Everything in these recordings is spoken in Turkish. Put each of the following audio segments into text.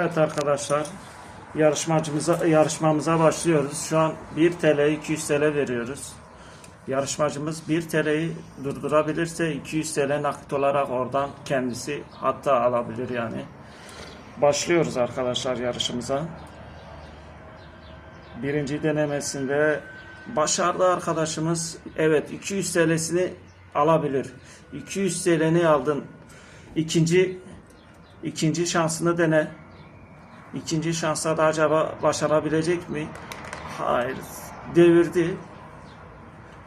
Evet arkadaşlar yarışmacımıza yarışmamıza başlıyoruz. Şu an 1 TL 200 TL veriyoruz. Yarışmacımız 1 TL'yi durdurabilirse 200 TL nakit olarak oradan kendisi hatta alabilir yani. Başlıyoruz arkadaşlar yarışımıza. Birinci denemesinde başardı arkadaşımız. Evet 200 TL'sini alabilir. 200 TL'ni aldın. İkinci ikinci şansını dene. İkinci şansa da acaba başarabilecek mi? Hayır. Devirdi.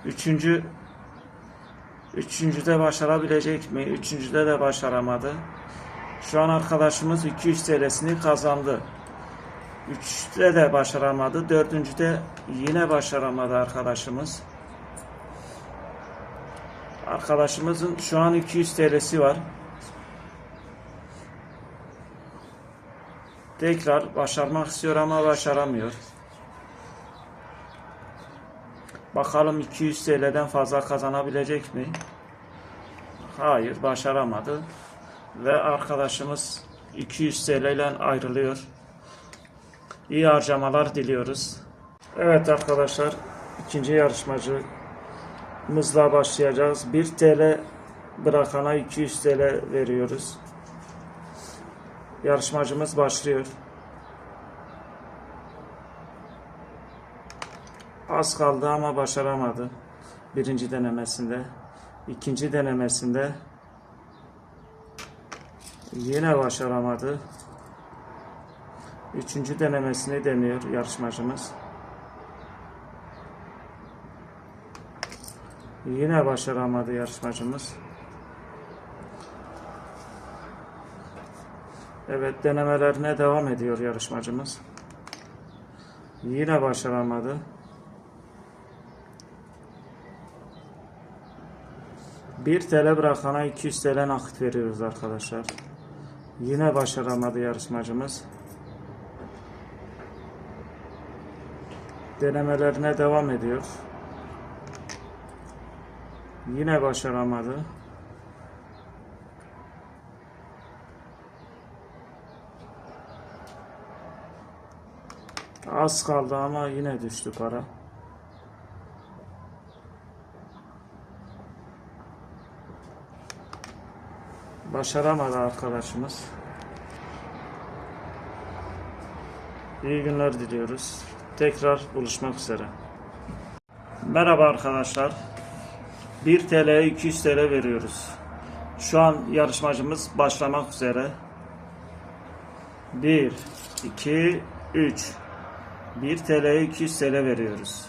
Üçüncü Üçüncüde başarabilecek mi? Üçüncüde de başaramadı. Şu an arkadaşımız 200 TL'sini kazandı. Üçte de başaramadı. Dördüncüde yine başaramadı arkadaşımız. Arkadaşımızın şu an 200 TL'si var. Tekrar başarmak istiyor ama başaramıyor. Bakalım 200 TL'den fazla kazanabilecek mi? Hayır, başaramadı. Ve arkadaşımız 200 TL ile ayrılıyor. İyi harcamalar diliyoruz. Evet arkadaşlar, ikinci yarışmacımızla başlayacağız. 1 TL bırakana 200 TL veriyoruz. Yarışmacımız başlıyor. Az kaldı ama başaramadı. Birinci denemesinde. ikinci denemesinde yine başaramadı. Üçüncü denemesini deniyor yarışmacımız. Yine başaramadı yarışmacımız. Evet denemelerine devam ediyor yarışmacımız. Yine başaramadı. Bir TL bırakana 200 TL nakit veriyoruz arkadaşlar. Yine başaramadı yarışmacımız. Denemelerine devam ediyor. Yine başaramadı. Az kaldı ama yine düştü para. Başaramadı arkadaşımız. İyi günler diliyoruz. Tekrar buluşmak üzere. Merhaba arkadaşlar. 1 TL'ye 200 TL veriyoruz. Şu an yarışmacımız başlamak üzere. 1, 2, 3. 1 TL'ye 200 TL veriyoruz.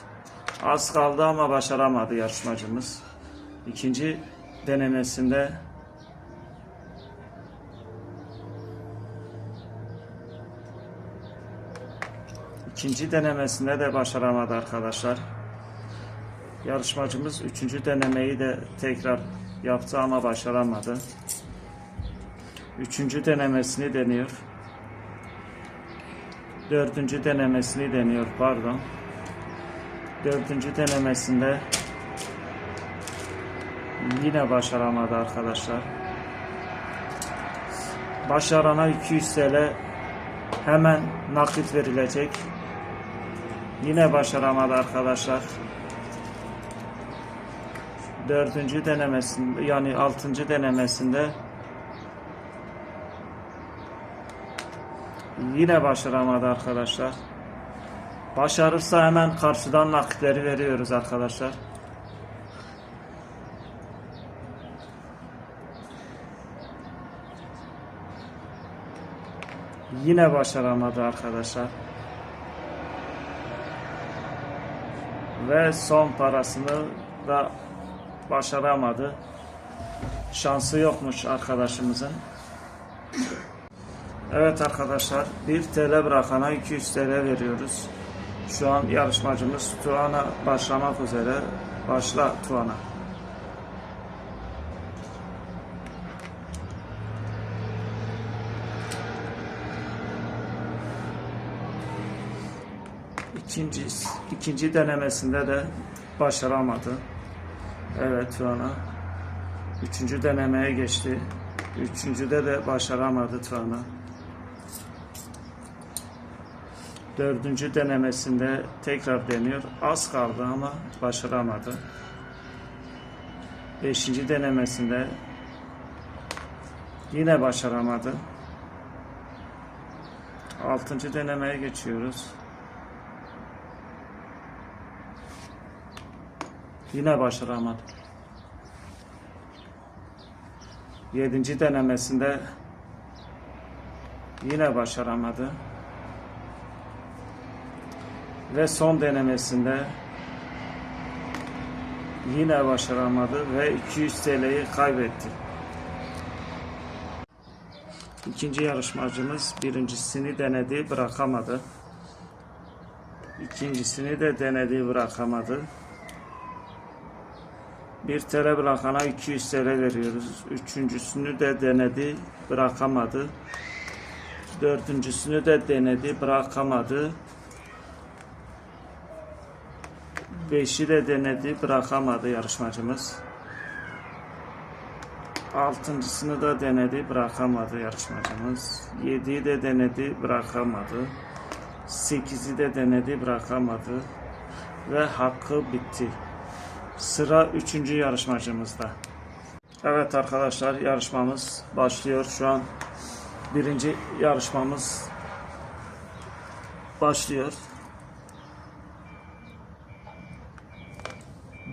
Az kaldı ama başaramadı yarışmacımız. İkinci denemesinde ikinci denemesinde de başaramadı arkadaşlar. Yarışmacımız üçüncü denemeyi de tekrar yaptı ama başaramadı. Üçüncü denemesini deniyor. Dördüncü denemesini deniyor pardon. Dördüncü denemesinde yine başaramadı arkadaşlar. Başarana 200 TL hemen nakit verilecek. Yine başaramadı arkadaşlar. Dördüncü denemesinde yani altıncı denemesinde Yine başaramadı arkadaşlar. Başarırsa hemen karşıdan nakitleri veriyoruz arkadaşlar. Yine başaramadı arkadaşlar. Ve son parasını da başaramadı. Şansı yokmuş arkadaşımızın. Evet arkadaşlar 1 TL bırakana 200 TL veriyoruz. Şu an yarışmacımız Tuana başlamak üzere. Başla Tuana. İkinci, ikinci denemesinde de başaramadı. Evet Tuana. Üçüncü denemeye geçti. Üçüncüde de başaramadı Tuana. Dördüncü denemesinde tekrar deniyor. Az kaldı ama başaramadı. Beşinci denemesinde yine başaramadı. Altıncı denemeye geçiyoruz. Yine başaramadı. Yedinci denemesinde yine başaramadı. Ve son denemesinde yine başaramadı ve 200 TL'yi kaybetti. İkinci yarışmacımız birincisini denedi, bırakamadı. İkincisini de denedi, bırakamadı. Bir TL bırakana 200 TL veriyoruz. Üçüncüsünü de denedi, bırakamadı. Dördüncüsünü de denedi, bırakamadı. Beşi de denedi, bırakamadı yarışmacımız. Altıncısını da denedi, bırakamadı yarışmacımız. Yediyi de denedi, bırakamadı. Sekizi de denedi, bırakamadı. Ve hakkı bitti. Sıra üçüncü yarışmacımızda. Evet arkadaşlar yarışmamız başlıyor. Şu an birinci yarışmamız başlıyor.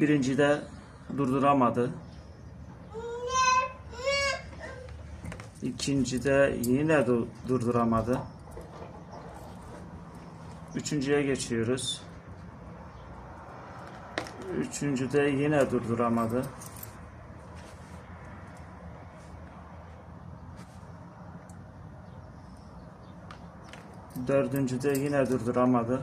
Birinci de durduramadı. İkinci de yine du- durduramadı. Üçüncüye geçiyoruz. Üçüncüde yine durduramadı. Dördüncüde yine durduramadı.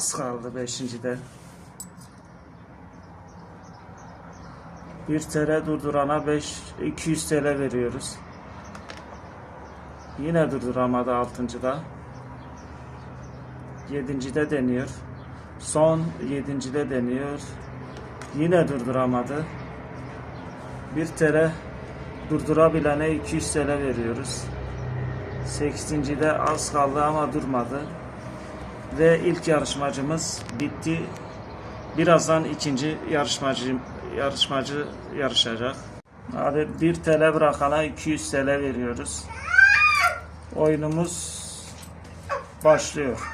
Az kaldı beşincide. Bir TL durdurana 5 200 TL veriyoruz. Yine durduramadı altıncıda. Yedincide deniyor. Son yedincide deniyor. Yine durduramadı. Bir TL durdurabilene 200 TL veriyoruz. Sekizincide az kaldı ama durmadı. Ve ilk yarışmacımız bitti. Birazdan ikinci yarışmacı yarışmacı yarışacak. Hadi 1 TL bırakana 200 TL veriyoruz. Oyunumuz başlıyor.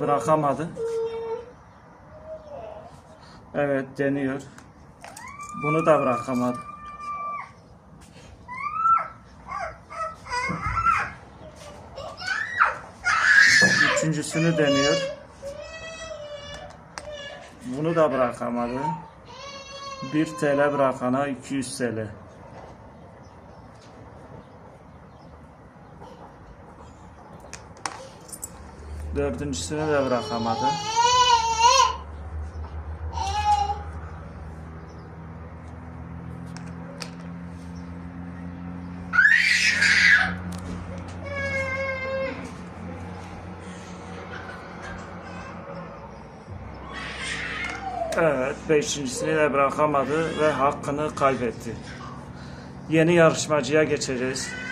Bırakamadı. Evet deniyor. Bunu da bırakamadı. Üçüncüsünü deniyor. Bunu da bırakamadı. 1 TL bırakana 200 TL. Dördüncüsünü de bırakamadı. Evet, beşincisini de bırakamadı ve hakkını kaybetti. Yeni yarışmacıya geçeceğiz.